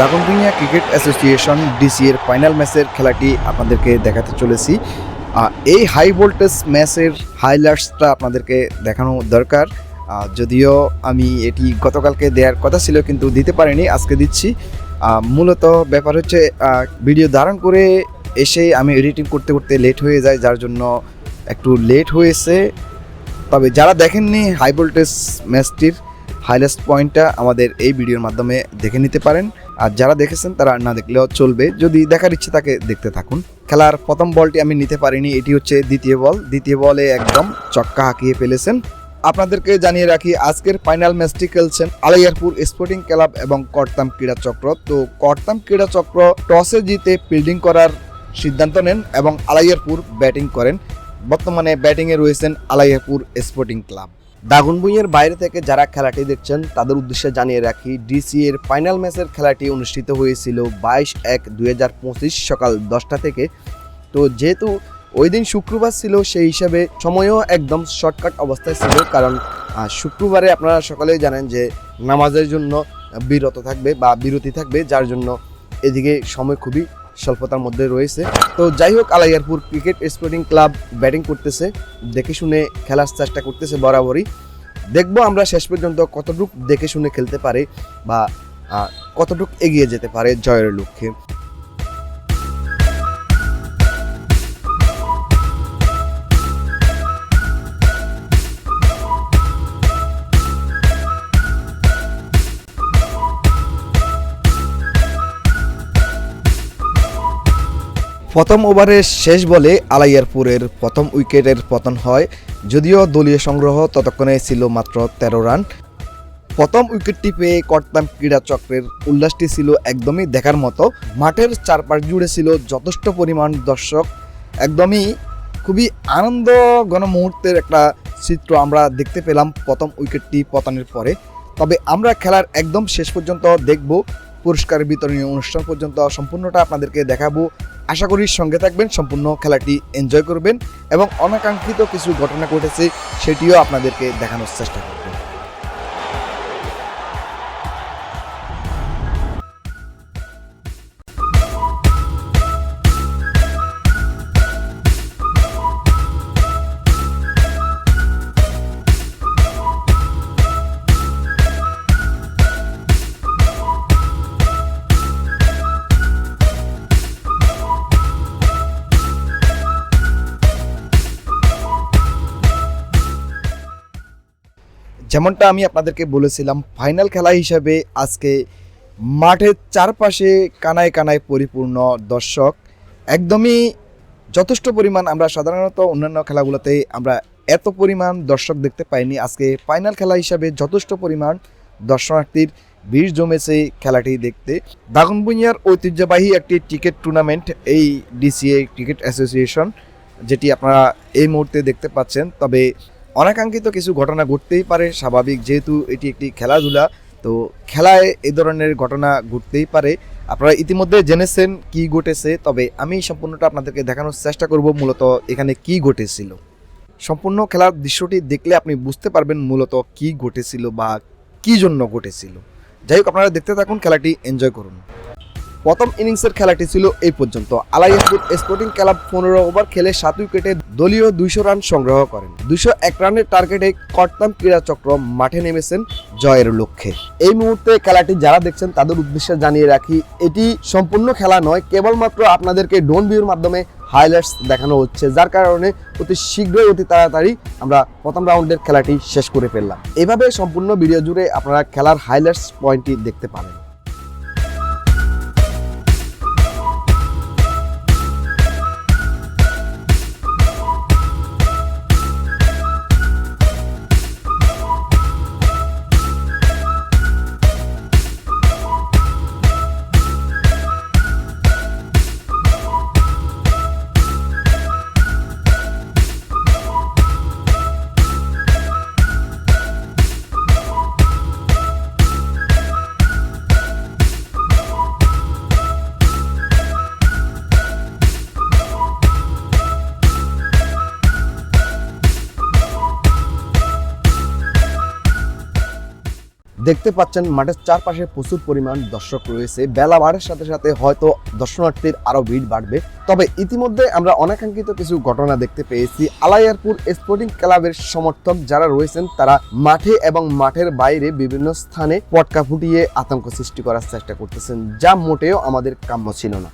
Daganbhuiyan cricket association DC এর final ম্যাচের খেলাটি আপনাদেরকে দেখাতে চলেছি। এই হাই ভোল্টেজ ম্যাচের হাইলাইটসটা আপনাদেরকে দেখানো দরকার। যদিও আমি এটি গতকালকে দেওয়ার কথা ছিল কিন্তু দিতে পারিনি, আজকে দিচ্ছি। মূলত ব্যাপার হচ্ছে ভিডিও ধারণ করে এসে আমি এডিটিং করতে করতে লেট হয়ে যায় যার জন্য একটু লেট হয়েছে। তবে যারা দেখেননি হাই ভোল্টেজ ম্যাচটির হাইলাইটস পয়েন্টটা আমাদের এই ভিডিওর মাধ্যমে দেখে নিতে পারেন। আর যারা দেখেছেন তারা না দেখলেও চলবে। যদি দেখার ইচ্ছে থাকে দেখতে থাকুন। খেলার প্রথম বলটি আমি নিতে পারিনি, এটি হচ্ছে দ্বিতীয় বল। দ্বিতীয় বলে একদম চক্কা হাঁকিয়ে ফেলেছেন। আপনাদেরকে জানিয়ে রাখি, আজকের ফাইনাল ম্যাচটি খেলছেন আলাইয়ারপুর স্পোর্টিং ক্লাব এবং করতাম ক্রীড়া চক্র। তো করতাম ক্রীড়া চক্র টসে জিতে ফিল্ডিং করার সিদ্ধান্ত নেন এবং আলাইয়ারপুর ব্যাটিং করেন। বর্তমানে ব্যাটিংয়ে রয়েছেন আলাইয়ারপুর স্পোর্টিং ক্লাব। দাগনভূঞের বাইরে থেকে যারা খেলাটি দেখছেন, তাদের উদ্দেশ্যে জানিয়ে রাখি ডিসি এর ফাইনাল ম্যাচের খেলাটি অনুষ্ঠিত হয়েছিল বাইশ এক দুই সকাল দশটা থেকে। তো যেহেতু ওই দিন শুক্রবার ছিল, সেই হিসাবে সময়ও একদম শর্টকাট অবস্থায় ছিল, কারণ শুক্রবারে আপনারা সকলেই জানেন যে নামাজের জন্য বিরত থাকবে বা বিরতি থাকবে, যার জন্য এদিকে সময় খুবই স্বল্পতার মধ্যে রয়েছে। তো যাই হোক, Alaiyarpur cricket sporting club batting করতেছে, দেখে শুনে খেলার চেষ্টা করতেছে বরাবরই। দেখব আমরা শেষ পর্যন্ত কতটুক দেখে শুনে খেলতে পারে বা কতটুক এগিয়ে যেতে পারে জয়ের লক্ষ্যে। প্রথম ওভারের শেষ বলে আলাইয়ারপুরের প্রথম উইকেটের পতন হয়, যদিও দলীয় সংগ্রহ ততক্ষণে ছিল মাত্র তেরো রান। প্রথম উইকেটটি পেয়ে করতাম ক্রীড়া চক্রের উল্লাসটি ছিল একদমই দেখার মতো। মাঠের চারপাশ জুড়ে ছিল যথেষ্ট পরিমাণ দর্শক। একদমই খুবই আনন্দ মুহূর্তের একটা চিত্র আমরা দেখতে পেলাম প্রথম উইকেটটি পতনের পরে। তবে আমরা খেলার একদম শেষ পর্যন্ত দেখব। পুরস্কার বিতরণী অনুষ্ঠান পর্যন্ত সম্পূর্ণটা আপনাদেরকে দেখাবো। আশা করি সঙ্গে থাকবেন, সম্পূর্ণ খেলাটি এনজয় করবেন এবং অনাকাঙ্ক্ষিত কিছু ঘটনা ঘটেছে, সেটিও আপনাদেরকে দেখানোর চেষ্টা করব। যেমনটা আমি আপনাদেরকে বলেছিলাম ফাইনাল খেলা হিসাবে আজকে মাঠের চারপাশে কানায় কানায় পরিপূর্ণ দর্শক। একদমই যথেষ্ট পরিমাণ আমরা সাধারণত অন্যান্য খেলাগুলোতে আমরা এত পরিমাণ দর্শক দেখতে পাইনি। আজকে ফাইনাল খেলা হিসাবে যথেষ্ট পরিমাণ দর্শনার্থীর ভিড় জমেছে খেলাটি দেখতে। দাগনভূঞার ঐতিহ্যবাহী একটি ক্রিকেট টুর্নামেন্ট এই ডিসিএ ক্রিকেট অ্যাসোসিয়েশন যেটি আপনারা এই মুহূর্তে দেখতে পাচ্ছেন। তবে অনাকাঙ্ক্ষিত কিছু ঘটনা ঘটতেই পারে, স্বাভাবিক। যেহেতু এটি একটি খেলাধুলা, তো খেলায় এই ধরনের ঘটনা ঘটতেই পারে। আপনারা ইতিমধ্যে জেনেছেন কি ঘটেছে, তবে আমি সম্পূর্ণটা আপনাদেরকে দেখানোর চেষ্টা করব মূলত এখানে কি ঘটেছিল। সম্পূর্ণ খেলার দৃশ্যটি দেখলে আপনি বুঝতে পারবেন মূলত কি ঘটেছিল বা কি জন্য ঘটেছিল। যাই হোক, আপনারা দেখতে থাকুন, খেলাটি এনজয় করুন। প্রথম ইনিংসের খেলাটি ছিল এই পর্যন্ত। আলাইয়াসপুর স্পোর্টিং ক্লাব পনেরো ওভার খেলে সাত উইকেটে দলীয় দুইশো রান সংগ্রহ করেন। দুইশো এক রানের টার্গেটে করতাম ক্রীড়া চক্র মাঠে নেমেছেন জয়ের লক্ষ্যে। এই মুহূর্তে খেলাটি যারা দেখছেন, তাদের উদ্দেশ্যে জানিয়ে রাখি, এটি সম্পূর্ণ খেলা নয়, কেবলমাত্র আপনাদেরকে ডোন ভিউর মাধ্যমে হাইলাইটস দেখানো হচ্ছে, যার কারণে অতি শীঘ্রই অতি তাড়াতাড়ি আমরা প্রথম রাউন্ডের খেলাটি শেষ করে ফেললাম। এভাবে সম্পূর্ণ ভিডিও জুড়ে আপনারা খেলার হাইলাইটস পয়েন্টটি দেখতে পাবেন দেখতে পাচ্ছেন মাঠের চারপাশে প্রচুর পরিমাণ দর্শক রয়েছে। বেলা বাড়ার সাথে সাথে হয়তো দর্শনার্থীর আরও ভিড় বাড়বে। তবে ইতিমধ্যে আমরা অনাকাঙ্ক্ষিত কিছু ঘটনা দেখতে পেয়েছি। আলাইয়ারপুর স্পোর্টিং ক্লাবের সমর্থক যারা রয়েছেন, তারা মাঠে এবং মাঠের বাইরে বিভিন্ন স্থানে পটকা ফুটিয়ে আতঙ্ক সৃষ্টি করার চেষ্টা করতেছেন, যা মোটেও আমাদের কাম্য ছিল না।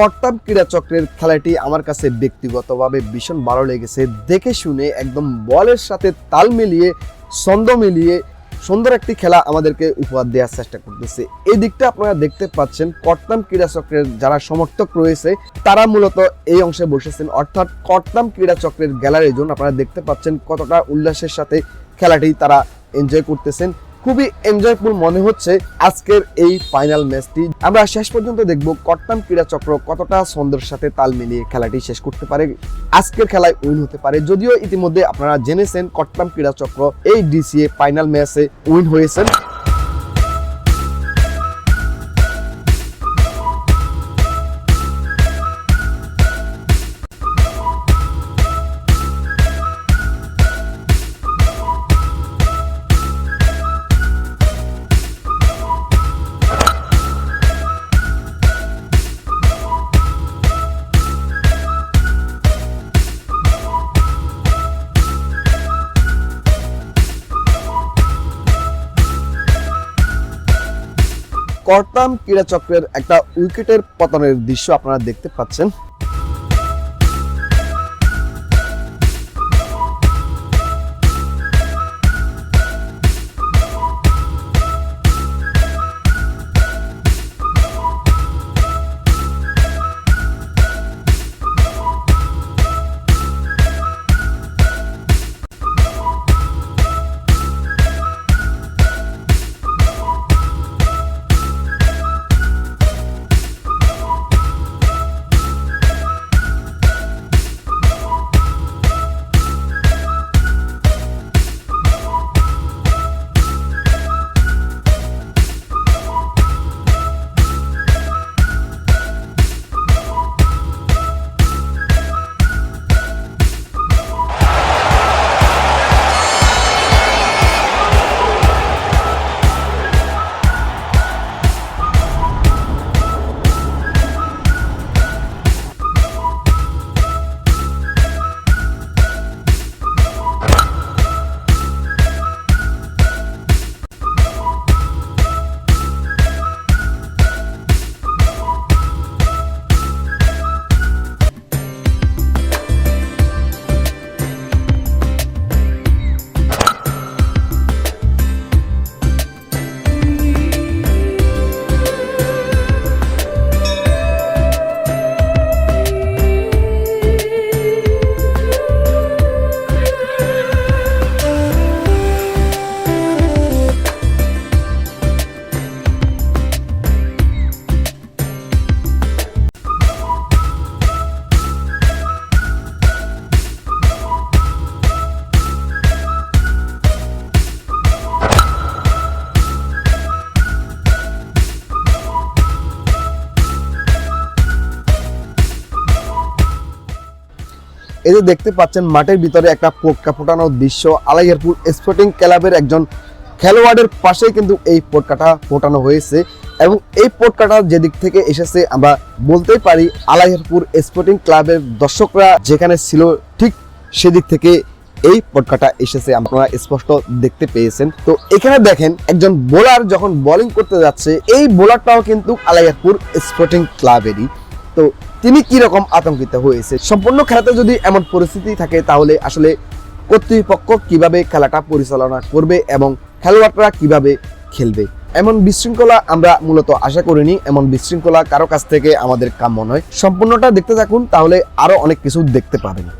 করতাম ক্রীড়া চক্রের খেলাটি আমার কাছে ব্যক্তিগতভাবে ভীষণ ভালো লেগেছে। দেখে শুনে একদম বলের সাথে তাল মিলিয়ে, ছন্দ মিলিয়ে সুন্দর একটি খেলা আমাদেরকে উপহার দেওয়ার চেষ্টা করতেছে। এই দিকটা আপনারা দেখতে পাচ্ছেন করতাম ক্রীড়া চক্রের যারা সমর্থক রয়েছে, তারা মূলত এই অংশে বসেছেন। অর্থাৎ করতাম ক্রীড়া চক্রের গ্যালারির জন্য আপনারা দেখতে পাচ্ছেন কতটা উল্লাসের সাথে খেলাটি তারা এনজয় করতেছেন। খুবই এনজয়ফুল মনে হচ্ছে আজকের এই ফাইনাল ম্যাচটি আমরা শেষ পর্যন্ত দেখব কট্টাম ক্রীড়া চক্র কতটা ছন্দের সাথে তাল মিলিয়ে খেলাটি শেষ করতে পারে। আজকের খেলায় উইন হতে পারে। যদিও ইতিমধ্যে আপনারা জেনেছেন কট্টাম ক্রীড়া চক্র এই ডিসিএ ফাইনাল ম্যাচে উইন হয়েছেন। করতাম ক্রীড়া চক্রের একটা উইকেটের পতনের দৃশ্য আপনারা দেখতে পাচ্ছেন। এই যে দেখতে পাচ্ছেন, মাঠের ভিতরে একটা পোটকা ফোটানোর দৃশ্য। আলাইয়ারপুর স্পোর্টিং ক্লাবের একজন খেলোয়াড়ের পাশেই কিন্তু এই পোটকাটা ফোটানো হয়েছে এবং এই পোটকাটা যেদিক থেকে এসেছে, আমরা বলতেই পারি আলাইয়ারপুর স্পোর্টিং ক্লাবের দর্শকরা যেখানে ছিল, ঠিক সেদিক থেকে এই পটকাটা এসেছে। আপনারা স্পষ্ট দেখতে পেয়েছেন। তো এখানে দেখেন, একজন বোলার যখন বোলিং করতে যাচ্ছে, এই বোলারটাও কিন্তু আলাইয়ারপুর স্পোর্টিং ক্লাবেরই তো তিনি কি রকম আতঙ্কিত হয়েছে? সম্পূর্ণ খেলাতে যদি এমন পরিস্থিতি থাকে, তাহলে আসলে কর্তৃপক্ষ কীভাবে খেলাটা পরিচালনা করবে এবং খেলোয়াড়রা কীভাবে খেলবে? এমন বিশৃঙ্খলা আমরা মূলত আশা করিনি। এমন বিশৃঙ্খলা কারও কাছ থেকে আমাদের কাম্য নয়। সম্পূর্ণটা দেখতে থাকুন, তাহলে আরও অনেক কিছু দেখতে পাবেন।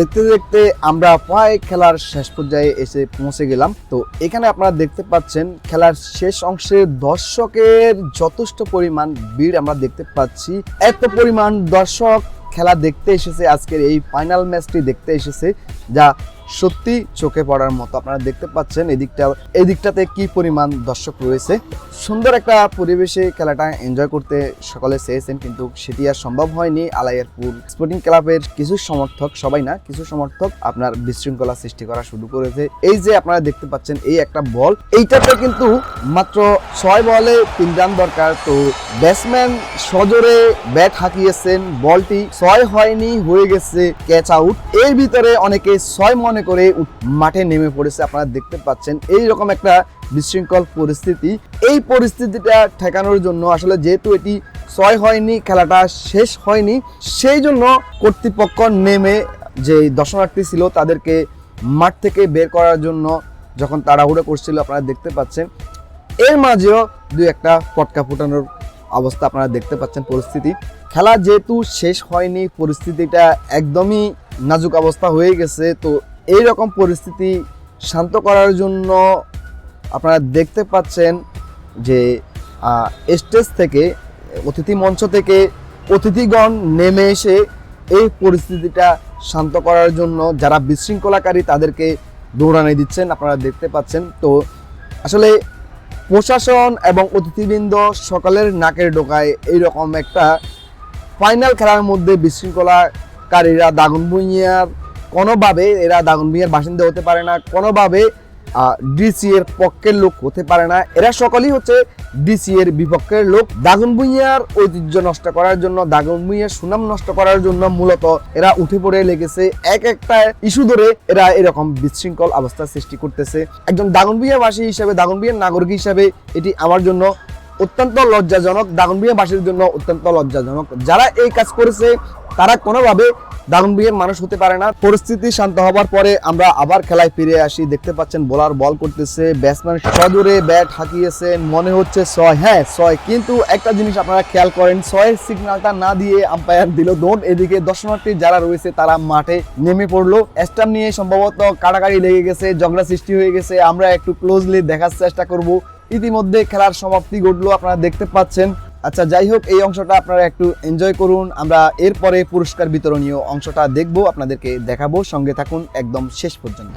দেখতে দেখতে আমরা প্রায় খেলার শেষ পর্যায়ে এসে পৌঁছে গেলাম। তো এখানে আপনারা দেখতে পাচ্ছেন, খেলার শেষ অংশে দর্শকের যথেষ্ট পরিমাণ ভিড় আমরা দেখতে পাচ্ছি। এত পরিমাণ দর্শক খেলা দেখতে এসেছে, আজকের এই ফাইনাল ম্যাচটি দেখতে এসেছে, যা সত্যি চোখে পড়ার মতো। আপনারা দেখতে পাচ্ছেন এদিকটা এদিকটাতে কি পরিমাণ দর্শক রয়েছে। সুন্দর একটা পরিবেশে খেলাটা এনজয় করতে সকলে চেয়েছেন, কিন্তু সেটি আর সম্ভব হয়নি। আলাইয়ারপুর স্পোর্টিং ক্লাবের কিছু সমর্থক, সবাই না, কিছু সমর্থক আপনার বিশৃঙ্খলা সৃষ্টি করা শুরু করেছে। এই যে আপনারা দেখতে পাচ্ছেন এই একটা বল, এইটাতে কিন্তু মাত্র ছয় বলে তিন রান দরকার। তো ব্যাটসম্যান সজোরে ব্যাট হাঁকিয়েছেন, বলটি ছয় হয়নি, হয়ে গেছে ক্যাচ আউট এর ভিতরে অনেকে ছয় মনে করে মাঠে নেমে পড়েছে। আপনারা দেখতে পাচ্ছেন এই রকম একটা বিশৃঙ্খল পরিস্থিতি। এই পরিস্থিতিটা ঠেকানোর জন্য আসলে যেহেতু এটি ছয় হয়নি, খেলাটা শেষ হয়নি, সেই জন্য কর্তৃপক্ষ নেমে যে দর্শনার্থী ছিল তাদেরকে মাঠ থেকে বের করার জন্য যখন তাড়াহুড়ো করছিল, আপনারা দেখতে পাচ্ছেন। এর মাঝেও দুই একটা পটকা ফুটানোর অবস্থা আপনারা দেখতে পাচ্ছেন পরিস্থিতি। খেলা যেহেতু শেষ হয়নি, পরিস্থিতিটা একদমই নাজুক অবস্থা হয়ে গেছে, তো এই রকম পরিস্থিতি শান্ত করার জন্য আপনারা দেখতে পাচ্ছেন যে স্টেজ থেকে, অতিথি মঞ্চ থেকে অতিথিগণ নেমে এসে এই পরিস্থিতিটা শান্ত করার জন্য যারা বিশৃঙ্খলাকারী তাদেরকে দৌড়ানি দিচ্ছেন, আপনারা দেখতে পাচ্ছেন। তো আসলে প্রশাসন এবং অতিথিবৃন্দ সকালের নাকের ডোকায় এইরকম একটা ফাইনাল খেলার মধ্যে বিশৃঙ্খলাকারীরা দাগন ভুঁইয়ার কোনোভাবে এরা দাগন ভুঁইয়ার বাসিন্দা হতে পারে না, কোনোভাবে ডিসি এর পক্ষের লোক হতে পারে না। এরা সকলেই হচ্ছে ডিসি এর বিপক্ষের লোক। দাগন ভুঁইয়ার ঐতিহ্য নষ্ট করার জন্য, দাগন ভুঁইয়ার সুনাম নষ্ট করার জন্য মূলত এরা উঠে পড়ে লেগেছে। এক একটা ইস্যু ধরে এরা এরকম বিশৃঙ্খল অবস্থা সৃষ্টি করতেছে। একজন দাগনভূঞাবাসী হিসাবে দাগনভূঞার নাগরিক হিসাবে এটি আমার জন্য অত্যন্ত লজ্জাজনক। দাগনভূঞাবাসীর জন্য অত্যন্ত লজ্জাজনক। যারা এই কাজ করেছে, তারা কোনোভাবে দাগনভূঞের মানুষ হতে পারে না। পরিস্থিতি শান্ত হবার পরে আমরা আবার খেলায় ফিরে আসি। দেখতে পাচ্ছেন বোলার বল করতেছে। ব্যাটসম্যান সজোরে ব্যাট হাঁকিয়েছেন মনে হচ্ছে ছয়। হ্যাঁ ছয়। কিন্তু একটা জিনিস আপনারা খেয়াল করেন, ছয়ের সিগন্যালটা না দিয়ে আম্পায়ার দিল দৌড়। এদিকে দর্শনার্থী যারা রয়েছে, তারা মাঠে নেমে পড়ল। স্টাম্প নিয়ে সম্ভবত কাটাকাটি লেগে গেছে, ঝগড়া সৃষ্টি হয়ে গেছে। আমরা একটু ক্লোজলি দেখার চেষ্টা করব। ইতিমধ্যে খেলার সমাপ্তি ঘটলো। আপনারা দেখতে পাচ্ছেন আচ্ছা যাই হোক, এই অংশটা আপনারা একটু এনজয় করুন। আমরা এরপরে পুরস্কার বিতরণীয় অংশটা দেখব, আপনাদেরকে দেখাবো। সঙ্গে থাকুন, একদম শেষ পর্যন্ত।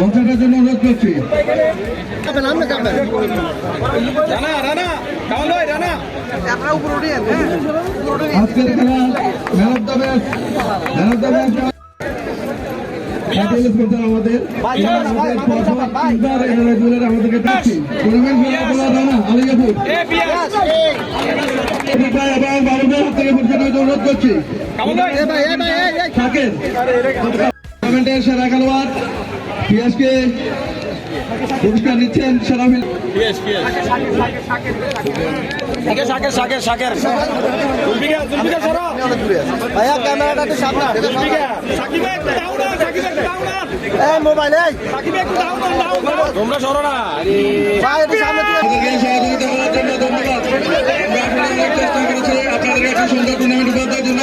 মঞ্চটার জন্য অনুরোধ করছি আজকের খেলা man of the match man of the match অনুরোধ করছি। থাকেন। সেরা খেলোয়াড়। পিয়াসকে পুরস্কার নিচ্ছেন সেরা মিল পিয়াস পিয়াস শাকের শাকের শাকের জুলফিকার জুলফিকার সরো। ভাইয়া ক্যামেরাটা একটু সামনে জুলফিকার সাকিব ভাই দাও এই মোবাইল এই। তোমরা সরো না। ভাই এটা সামনে থেকে আমাদেরকে সহযোগিতা করার জন্য ধন্যবাদ। আপনাদের একটা সুন্দর টুর্নামেন্ট উপহার দেওয়ার জন্য।